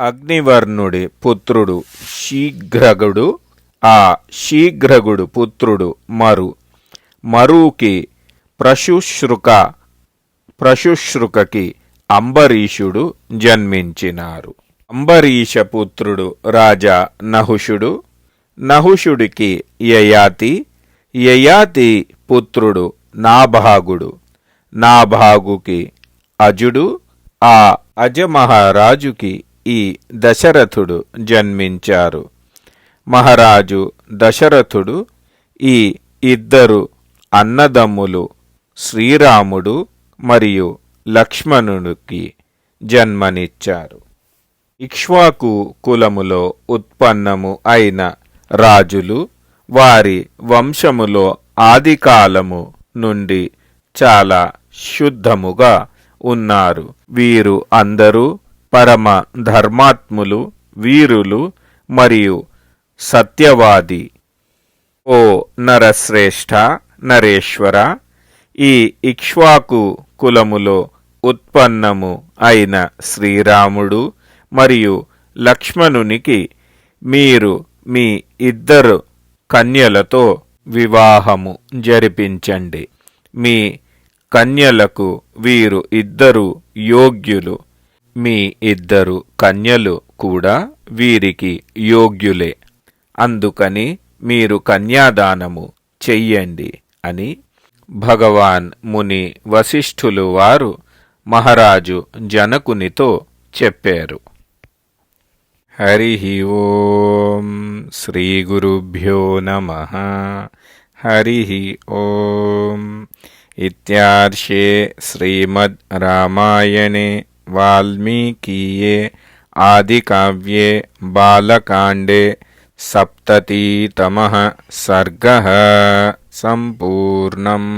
అగ్నివర్ణుడి పుత్రుడు శీఘ్రగుడు ఆ శీఘ్రగుడు పుత్రుడు మరు. మరుకి ప్రశుశ్రుక ప్రశుశ్రుకకి అంబరీషుడు జన్మించినారు. అంబరీష పుత్రుడు రాజా నహుషుడు నహుషుడికి యయాతి యయాతి పుత్రుడు నాభాగుడు నాభాగుకి అజుడు ఆ అజమహారాజుకి ఈ దశరథుడు జన్మించారు. మహారాజు దశరథుడు ఈ ఇద్దరు అన్నదమ్ములు శ్రీరాముడు మరియు లక్ష్మణుడికి జన్మనిచ్చారు. ఇక్ష్వాకు కులములో ఉత్పన్నము అయిన రాజులు వారి వంశములో ఆదికాలము నుండి చాలా శుద్ధముగా ఉన్నారు. వీరు అందరూ పరమ ధర్మాత్ములు వీరులు మరియు సత్యవాది. ఓ నరశ్రేష్ఠ నరేశ్వర ఈ ఇక్ష్వాకు కులములో ఉత్పన్నము అయిన శ్రీరాముడు మరియు లక్ష్మణునికి మీరు మీ ఇద్దరు కన్యలతో వివాహము జరిపించండి. మీ కన్యలకు వీరు ఇద్దరు యోగ్యులు. మీ ఇద్దరు కన్యలు కూడా వీరికి యోగ్యులే. అందుకని మీరు కన్యాదానము చెయ్యండి అని భగవాన్ ముని వశిష్ఠులు వారు మహారాజు జనకునితో చెప్పారు. హరి ఓం శ్రీ గురుభ్యో నమ. హరి ఓం. ఇత్యార్షే శ్రీమద్ రామాయణే. वाल्मीकीये आदिकाव्ये बालकाण्डे सप्ततितमः सर्गः सम्पूर्णम्